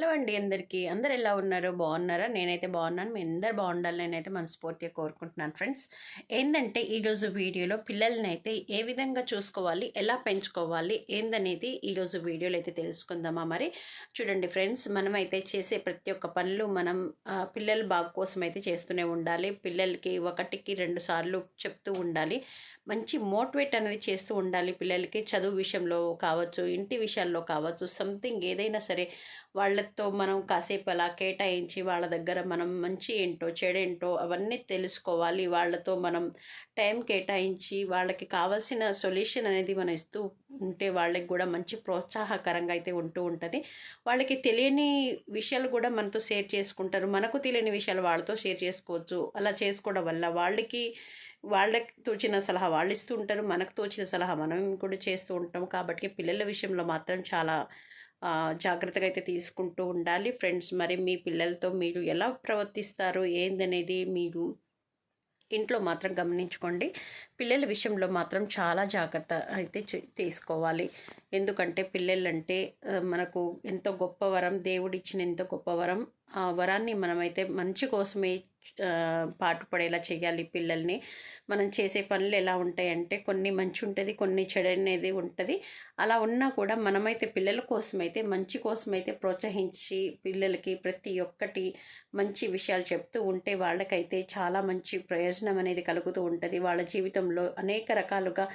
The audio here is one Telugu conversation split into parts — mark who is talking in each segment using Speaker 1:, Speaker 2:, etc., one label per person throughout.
Speaker 1: హలో అండి అందరికీ. అందరు ఎలా ఉన్నారు? బాగున్నారా? నేనైతే బాగున్నాను. మీ అందరు బాగుండాలి నేనైతే మనస్ఫూర్తిగా కోరుకుంటున్నాను ఫ్రెండ్స్. ఏంటంటే ఈరోజు వీడియోలో పిల్లల్ని అయితే ఏ విధంగా చూసుకోవాలి? ఎలా పెంచుకోవాలి? ఏందనేది ఈరోజు వీడియోలో అయితే తెలుసుకుందామా మరి? చూడండి ఫ్రెండ్స్ మనం అయితే చేసే ప్రతి ఒక్క పనులు మనం పిల్లల బాగు కోసం అయితే చేస్తూనే ఉండాలి. పిల్లలకి ఒకటికి రెండు సార్లు చెప్తూ ఉండాలి. మంచి మోటివేట్ అనేది చేస్తూ ఉండాలి పిల్లలకి. చదువు విషయంలో కావచ్చు ఇంటి విషయాల్లో కావచ్చు సంథింగ్ ఏదైనా సరే వాళ్ళ వాళ్ళతో మనం కాసేపు అలా కేటాయించి వాళ్ళ దగ్గర మనం మంచి ఏంటో చెడేంటో అవన్నీ తెలుసుకోవాలి. వాళ్ళతో మనం టైం కేటాయించి వాళ్ళకి కావాల్సిన సొల్యూషన్ అనేది మనం ఇస్తూ ఉంటే వాళ్ళకి కూడా మంచి ప్రోత్సాహకరంగా అయితే ఉంటూ ఉంటుంది. వాళ్ళకి తెలియని విషయాలు కూడా మనతో షేర్ చేసుకుంటారు. మనకు తెలియని విషయాలు వాళ్ళతో షేర్ చేసుకోవచ్చు. అలా చేసుకోవడం వల్ల వాళ్ళకి వాళ్ళకి తోచిన సలహా వాళ్ళు ఇస్తూ ఉంటారు. మనకు తోచిన సలహా మనం కూడా చేస్తూ ఉంటాం. కాబట్టి పిల్లల విషయంలో మాత్రం చాలా జాగ్రత్తగా అయితే తీసుకుంటూ ఉండాలి. ఫ్రెండ్స్ మరి మీ పిల్లలతో మీరు ఎలా ప్రవర్తిస్తారు? ఏందనేది మీరు ఇంట్లో మాత్రం గమనించుకోండి. పిల్లల విషయంలో మాత్రం చాలా జాగ్రత్త అయితే చే- తీసుకోవాలి. ఎందుకంటే పిల్లలంటే మనకు ఎంతో గొప్ప వరం దేవుడిచ్చిన ఎంతో గొప్ప వరం. ఆ వరాన్ని మనమైతే మంచి కోసమే పాటుపడేలా చేయాలి పిల్లల్ని. మనం చేసే పనులు ఎలా ఉంటాయంటే కొన్ని మంచి ఉంటుంది కొన్ని చెడు అనేది ఉంటుంది. అలా ఉన్నా కూడా మనమైతే పిల్లల కోసమైతే మంచి కోసమైతే ప్రోత్సహించి పిల్లలకి ప్రతి ఒక్కటి మంచి విషయాలు చెప్తూ ఉంటే వాళ్ళకైతే చాలా మంచి ప్రయోజనం అనేది కలుగుతూ ఉంటుంది. వాళ్ళ జీవితంలో అనేక రకాలుగా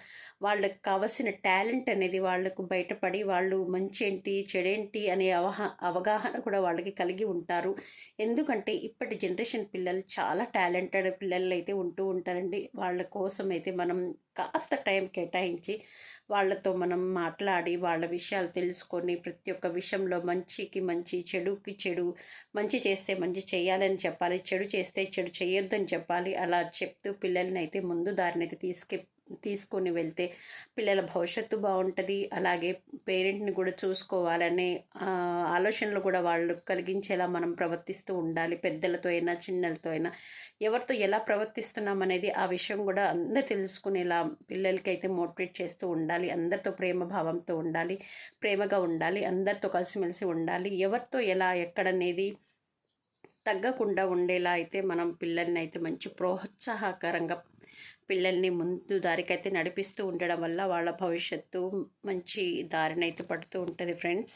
Speaker 1: వాళ్ళకి కావలసిన టాలెంట్ అనేది వాళ్ళకు బయటపడి వాళ్ళు మంచి ఏంటి చెడేంటి అనే అవహా అవగాహన కూడా వాళ్ళకి కలిగి ఉంటారు. ఎందుకంటే ఇప్పటి జనరేషన్ పిల్లలు చాలా టాలెంటెడ్ పిల్లలు అయితే ఉంటూ ఉంటారండి. వాళ్ళ కోసం అయితే మనం కాస్త టైం కేటాయించి వాళ్ళతో మనం మాట్లాడి వాళ్ళ విషయాలు తెలుసుకొని ప్రతి ఒక్క విషయంలో మంచికి మంచి చెడుకి చెడు మంచి చేస్తే మంచి చేయాలని చెప్పాలి చెడు చేస్తే చెడు చేయొద్దని చెప్పాలి అలా చెప్తూ పిల్లల్ని అయితే ముందు దారిని అయితే తీసుకె తీసుకొని వెళ్తే పిల్లల భవిష్యత్తు బాగుంటుంది. అలాగే పేరెంట్ని కూడా చూసుకోవాలనే ఆలోచనలు కూడా వాళ్ళు కలిగించేలా మనం ప్రవర్తిస్తూ ఉండాలి. పెద్దలతో అయినా చిన్నలతో అయినా. ఎవరితో ఎలా ప్రవర్తిస్తున్నాం అనేది ఆ విషయం కూడా అందరు తెలుసుకునేలా పిల్లలకి అయితే మోటివేట్ చేస్తూ ఉండాలి. ఉండాలి అందరితో ప్రేమ భావంతో ఉండాలి ప్రేమగా ఉండాలి అందరితో కలిసిమెలిసి ఉండాలి. ఎవరితో ఎలా ఎక్కడనేది తగ్గకుండా ఉండేలా అయితే మనం పిల్లల్ని అయితే మంచి ప్రోత్సాహకరంగా పిల్లల్ని ముందు దారికైతే నడిపిస్తూ ఉండడం వల్ల వాళ్ళ భవిష్యత్తు మంచి దారినైతే పడుతూ ఉంటుంది ఫ్రెండ్స్.